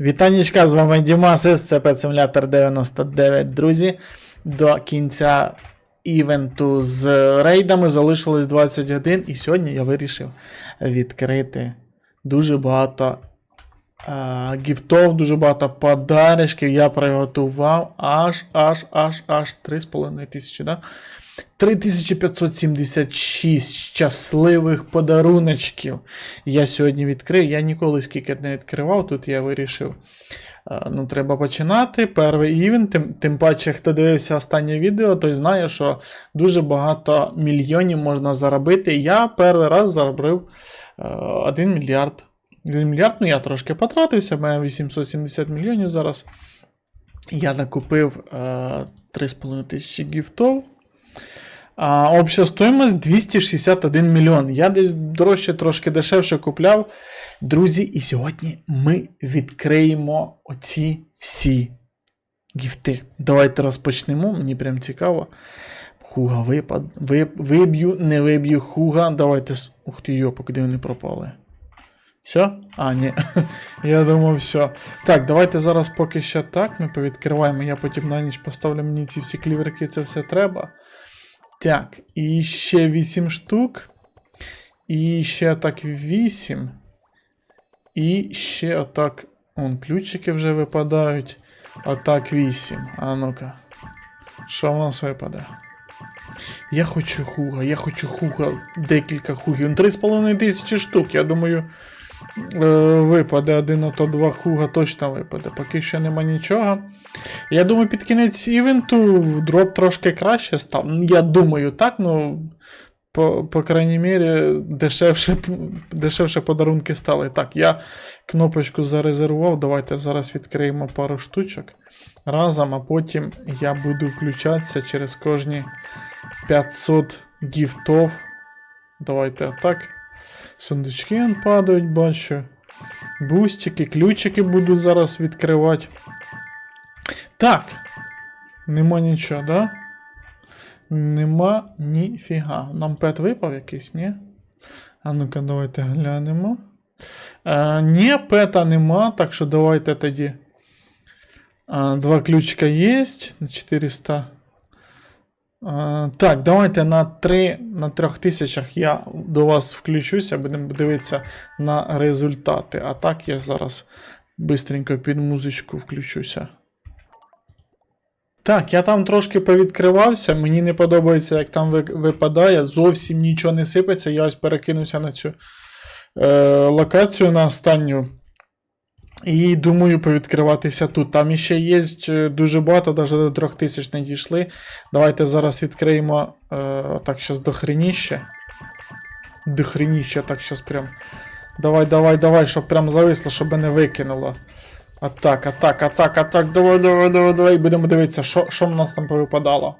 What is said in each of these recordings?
Вітанічка, з вами Дімасис, це Pet Simulator 99, друзі. До кінця івенту з рейдами залишилось 20 годин, і сьогодні я вирішив відкрити дуже багато а, гіфтов, дуже багато подарочків. Я приготував аж аж аж аж 3,5 тисячі, да? 3576 щасливих подаруночків. Я сьогодні відкрив. Я ніколи скільки не відкривав. Тут я вирішив. Ну, треба починати. Перший івент, тим, тим паче, хто дивився останнє відео, той знає, що дуже багато мільйонів можна заробити. Я перший раз заробив е, 1 мільярд. 1 мільярд, ну я трошки потратився, мене 870 мільйонів зараз. Я накупив е, 3,5 тисячі гіфтов. А, обща стоїмость 261 мільйон. Я десь дорожче, трошки дешевше купляв. Друзі, і сьогодні ми відкриємо оці всі гіфти. Давайте розпочнемо. Мені прям цікаво. Хуга випад. Вип, виб'ю, не виб'ю хуга. Давайте. Ух ти, йопа, куди вони пропали. Все? А, ні. Я думав, все. Так, давайте зараз поки що так. Ми повідкриваємо. Я потім на ніч поставлю мені ці всі кліверки, це все треба. Так, і ще 8 штук. І ще так 8. І ще отак. Он, ключики вже випадають. Отак 8. А ну-ка. Що в нас випаде? Я хочу хуга, я хочу хуга, декілька хугів. Ну, 3,5 тисячі штук. Я думаю, випаде один, а то два хуга точно випаде. Поки що нема нічого. Я думаю, під кінець івенту дроп трошки краще став. Ну, Я думаю, так, ну. По, по крайній мірі, дешевше, дешевше подарунки стали. Так, я кнопочку зарезервував. Давайте зараз відкриємо пару штучок разом, а потім я буду включатися через кожні 500 гіфтов. Давайте отак. Сундучки падають, бачу. Бустики, ключики буду зараз відкривати. Так. Нема нічого, да? Нема ніфіга. Нам пет випав якийсь, ні? А ну-ка, давайте глянемо. Е, ні, пета нема, так що давайте тоді. Е, два ключика є. На 400. Е, так, давайте на 3 на 3 тисячах я до вас включуся, будемо дивитися на результати. А так я зараз бистренько під музичку включуся. Так, я там трошки повідкривався, мені не подобається, як там випадає, зовсім нічого не сипеться. Я ось перекинувся на цю е, локацію на останню. І думаю повідкриватися тут. Там іще є е, дуже багато, навіть до 3000 не дійшли. Давайте зараз відкриємо е, так, зараз дохреніще. Дохреніще, так, зараз прям. Давай, давай, давай, щоб прям зависло, щоб не викинуло. Атак, атак, атак, атак, давай, давай, давай, давай. Будемо дивитися, що, в нас там повипадало.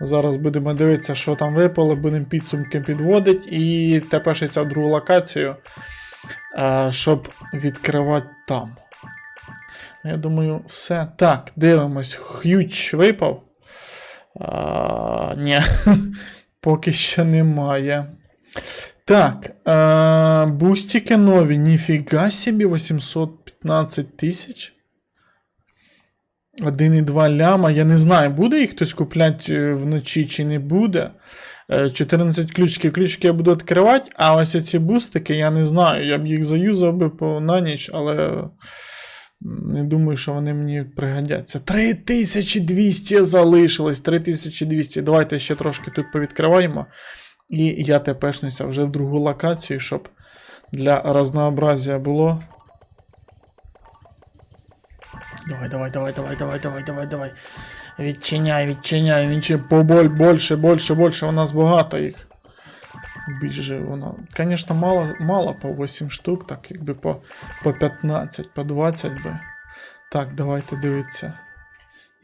Зараз будемо дивитися, що там випало, будемо підсумки підводити і тепер другу локацію, щоб відкривати там. Я думаю, все. Так, дивимось. Х'юч випав. А, ні, поки що немає. Так, а, бустики нові. Ніфіга собі, 815 тисяч. 1,2 ляма. Я не знаю, буде їх хтось купляти е, вночі чи не буде. Е, 14 ключиків. Ключики я буду відкривати, а ось ці бустики я не знаю. Я б їх заюзав би по, на ніч, але не думаю, що вони мені пригодяться. 3200 залишилось. 3200. Давайте ще трошки тут повідкриваємо. І я тепешнуся вже в другу локацію, щоб для разнообразия було. Давай, давай, давай, давай, давай, давай, давай, давай. Відчиняй, відчиняй, відчиняй. Поболь, більше, більше, більше. У нас багато їх. Більше воно. Звісно, мало, мало по 8 штук, так якби по, по 15, по 20 би. Так, давайте дивитися.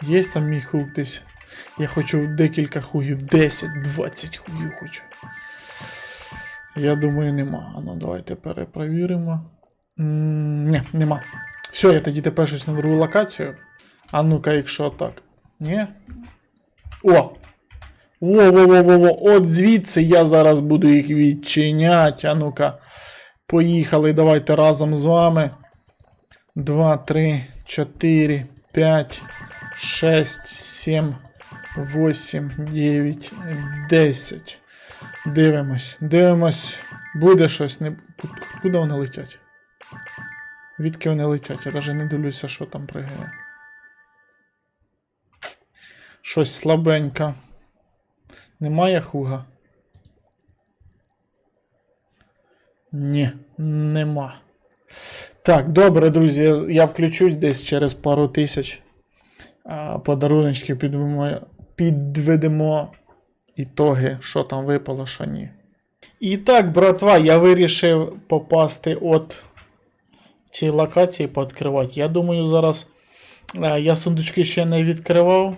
Є там мій хук десь. Я хочу декілька хугів. 10, 20 хугів хочу. Я думаю, нема. Ну, давайте перепровіримо. М, Ні, нема. Все, я тоді тепер щось на другу локацію. А ну-ка, якщо так. Ні? О! Во-во-во-во-во! От звідси я зараз буду їх відчиняти. А ну-ка. Поїхали, давайте разом з вами. 2, 3, 4, 5, 6, 7, 8, 9, 10. Дивимось. Дивимось. Буде щось. Не... Куди вони летять? Відки вони летять? Я навіть не дивлюся, що там пригає. Щось слабенько. Немає хуга? Ні, нема. Так, добре, друзі, я, я включусь десь через пару тисяч. А, подаруночки підведемо, підведемо ітоги, що там випало, що ні. І так, братва, я вирішив попасти от в цій локації пооткривати. Я думаю, зараз е, я сундучки ще не відкривав.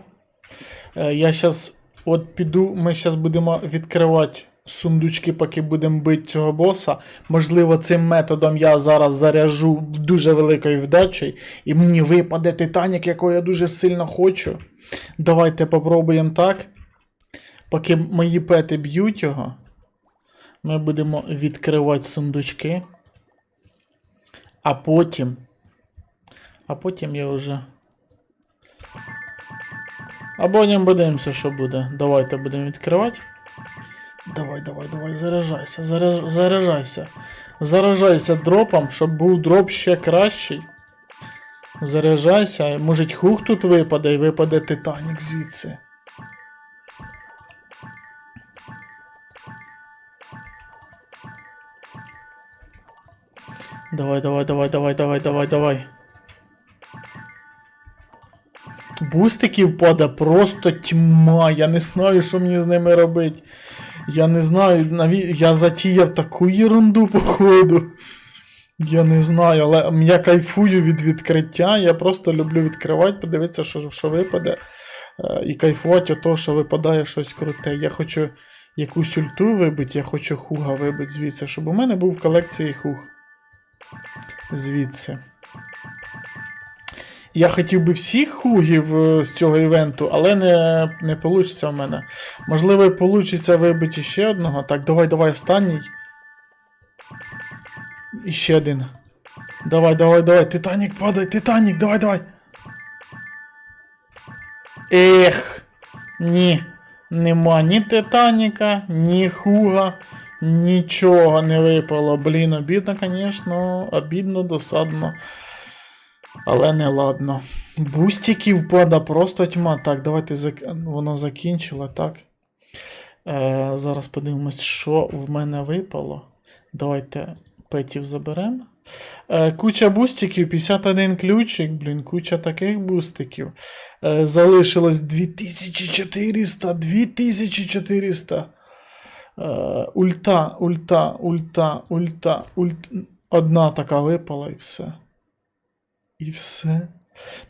Е, Я зараз от піду, ми зараз будемо відкривати сундучки, поки будемо бити цього боса. Можливо, цим методом я зараз заряжу дуже великою вдачею, і мені випаде Титанік, якого я дуже сильно хочу. Давайте попробуємо так. Поки мої пети б'ють його, ми будемо відкривати сундучки. А потім. А потім я вже. А потім подивимося, що буде. Давайте будемо відкривати. Давай, давай, давай, заряджайся, заряж- заряджайся. Заражайся дропом, щоб був дроп ще кращий. Заряджайся, може хук тут випаде і випаде Титанік звідси. Давай, давай, давай, давай, давай, давай, давай. Бустиків паде просто тьма. Я не знаю, що мені з ними робити. Я не знаю, наві... я затіяв таку ерунду, походу. Я не знаю, але я кайфую від відкриття. Я просто люблю відкривати, подивитися, що, що випаде. Е, І кайфувати від того, що випадає щось круте. Я хочу якусь ульту вибити, я хочу хуга вибити звідси, щоб у мене був в колекції хуг. Звідси. Я хотів би всіх хугів е, з цього івенту, але не, не вийде в мене. Можливо, і вийде вибити ще одного. Так, давай, давай, останній. І ще один. Давай, давай, давай. Титанік падай, Титанік, давай, давай. Ех. Ні. Нема ні Титаніка, ні Хуга, нічого не випало. Блін, обідно, звісно, обідно, досадно. Але не ладно. Бустиків пада просто тьма. Так, давайте зак... воно закінчило, так. Е, зараз подивимось, що в мене випало. Давайте петів заберемо. Е, куча бустиків, 51 ключик, блін, куча таких бустиків. Е, залишилось 2400, 2400. Е, ульта, ульта, ульта, ульта, ульта. Одна така випала і все. І все.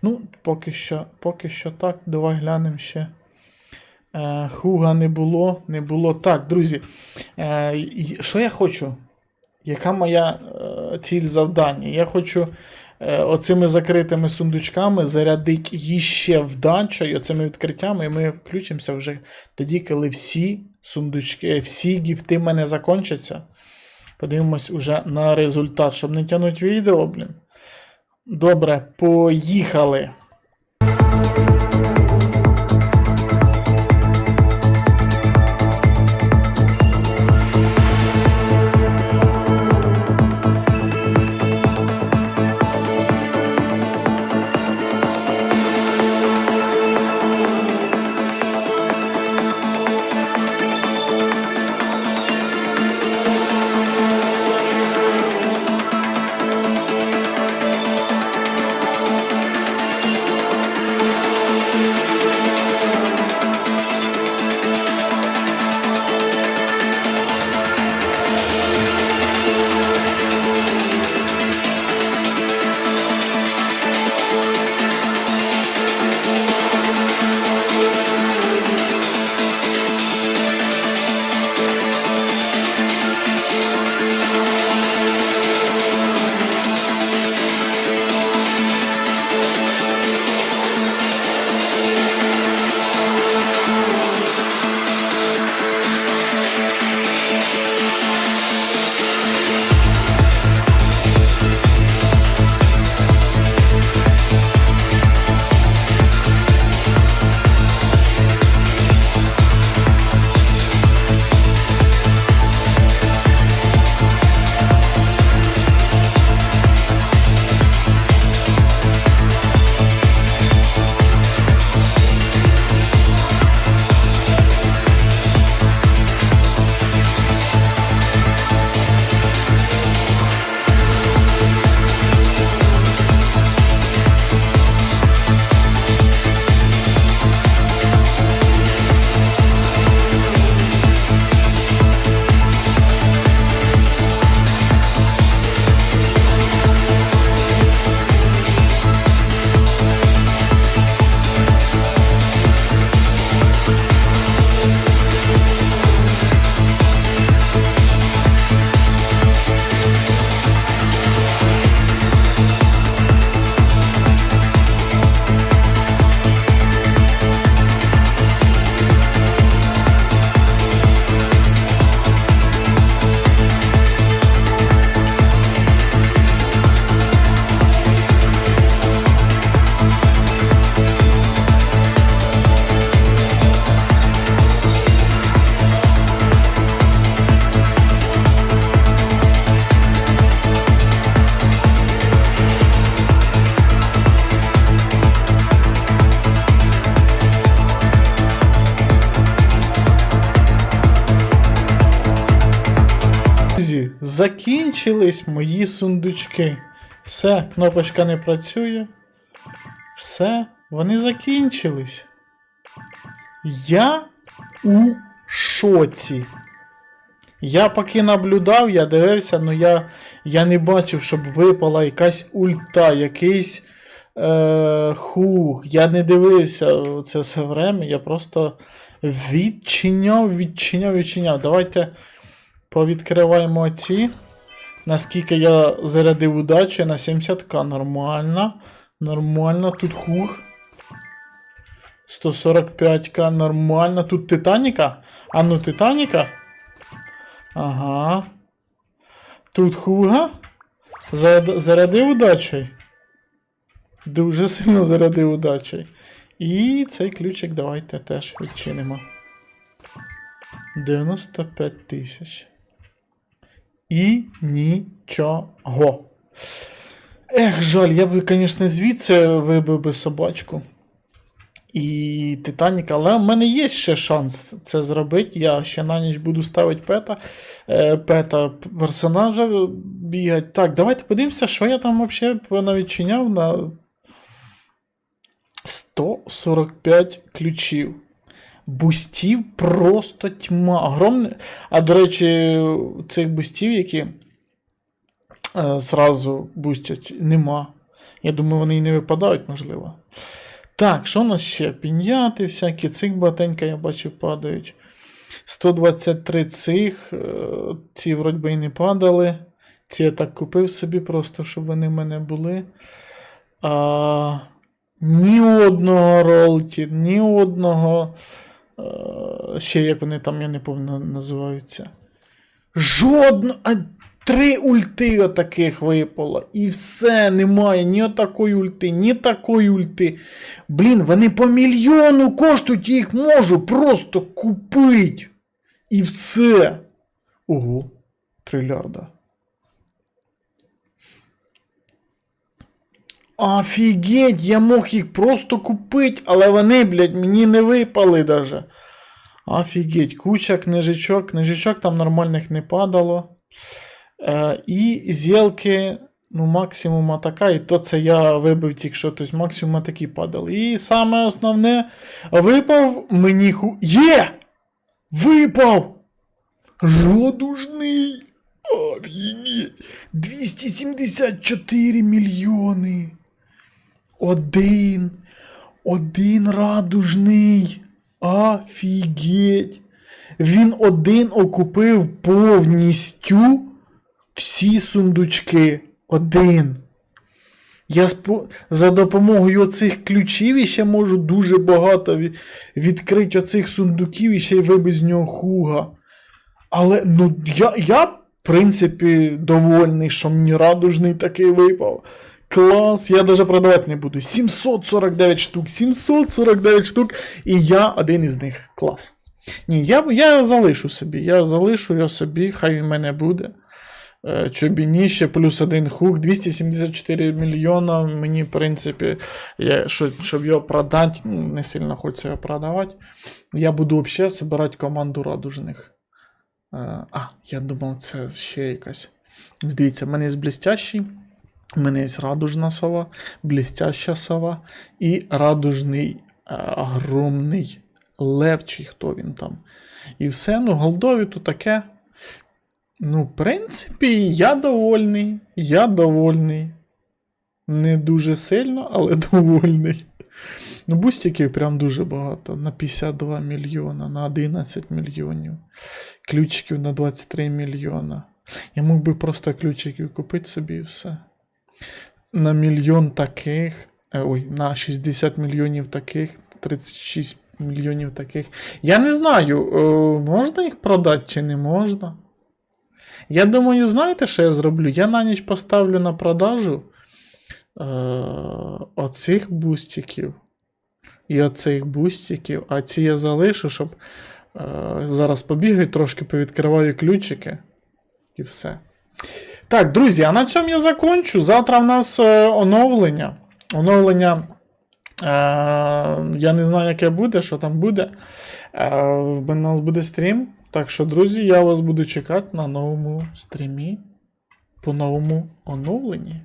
Ну, поки що, поки що так. Давай глянемо ще. Е, хуга не було, не було. Так, друзі. Е, що я хочу? Яка моя е, ціль завдання? Я хочу е, оцими закритими сундучками зарядити іще вдачею, оцими відкриттями, і ми включимося вже тоді, коли всі сундучки, всі гіфти в мене закончаться. Подивимось уже на результат, щоб не тягнути відео, блін. Добре, поїхали. Закінчились мої сундучки. Все, кнопочка не працює. Все, вони закінчились. Я у шоці. Я поки наблюдав, я дивився, але я, я не бачив, щоб випала якась ульта, якийсь е, хух. Я не дивився це все время, я просто відчиняв, відчиняв, відчиняв. Давайте повідкриваємо ці. Наскільки я зарядив удачі на 70к. Нормально. Нормально, тут хух. 145к, нормально. Тут Титаніка. А ну Титаніка. Ага. Тут хуга. Заряд- Зарядив удачею. Дуже сильно зарядив удачею. І цей ключик давайте теж відчинимо. 95 тисяч. І нічого. Ех, жаль, я би, звісно, звідси вибив би собачку. І Титанік, але в мене є ще шанс це зробити. Я ще на ніч буду ставити пета, е, пета персонажа бігати. Так, давайте подивимося, що я там взагалі навідчиняв на 145 ключів. Бустів просто тьма. Огромне. А до речі, цих бустів, які е, зразу бустять, нема. Я думаю, вони і не випадають, можливо. Так, що у нас ще? Піньяти всякі, цих багатенько, я бачу, падають. 123 цих. е, Ці вроді би і не падали. Ці я так купив собі просто, щоб вони в мене були. А, ні одного ролті, ні одного. Е, Ще як вони там, я не пам'ятаю, називаються. Жодно. А три ульти отаких випало. І все, немає ні отакої ульти, ні такої ульти. Блін, вони по мільйону коштують, їх можу просто купити. І все. Ого, трилярда. Офігеть, я мог їх просто купити, але вони, блядь, мені не випали даже. Офігеть, куча книжечок, книжечок там нормальних не падало. Е, і зілки, ну, максимум атака, і то це я вибив тільки що, тобто максимум атаки падали. І саме основне, випав мені ху. Є! Випав! Радужний! Офігеть! 274 мільйони! Один! Один радужний! Офігеть! Він один окупив повністю всі сундучки. Один. Я спо... за допомогою оцих ключів іще можу дуже багато від... відкрити оцих сундуків і ще й вибити з нього хуга. Але ну, я, я, в принципі, довольний, що мені радужний такий випав. Клас, я навіть продавати не буду. 749 штук, 749 штук, і я один із них. Клас. Ні, я, я його залишу собі. Я залишу його собі, хай він мене буде. Е, Чобіні ще плюс один хук, 274 мільйона. Мені, в принципі, я, щоб його продати, ну, не сильно хочеться його продавати. Я буду взагалі збирати команду радужних. Е, А, я думав, це ще якась. Дивіться, в мене є блістящий, в мене є радужна сова, блістяща сова і радужний е, огромний лев, чи хто він там. І все, ну, голдові то таке. Ну, в принципі, я довольний. Я довольний. Не дуже сильно, але довольний. Ну, бустиків прям дуже багато. На 52 мільйона, на 11 мільйонів. Ключиків на 23 мільйона. Я мог би просто ключиків купити собі і все. На мільйон таких. е, Ой, на 60 мільйонів таких, 36 мільйонів таких. Я не знаю, е, можна їх продати чи не можна. Я думаю, знаєте, що я зроблю? Я на ніч поставлю на продажу е, оцих бустиків і оцих бустиків, а ці я залишу, щоб е, зараз побігаю, трошки повідкриваю ключики. І все. Так, друзі, а на цьому я закончу. Завтра в нас е, оновлення. Оновлення. Е, я не знаю, яке буде, що там буде. Е, в нас буде стрім. Так що, друзі, я вас буду чекати на новому стрімі. по новому оновленні.